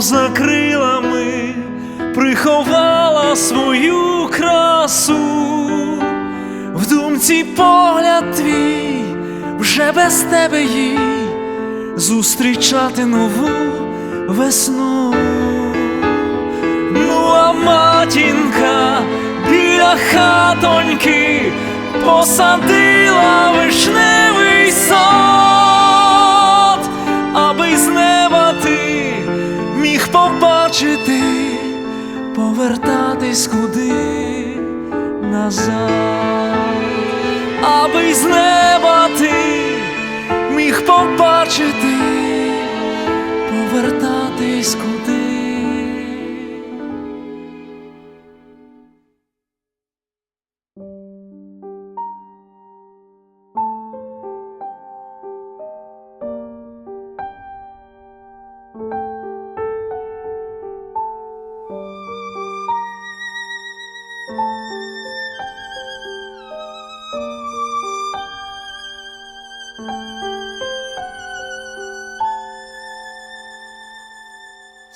За крилами, приховала свою красу, в думці погляд твій, вже без тебе їй зустрічати нову весну. Ну, а матінка біля хатоньки посадила вишневий побачити, повертатись куди? Назад, аби з неба ти міг побачити,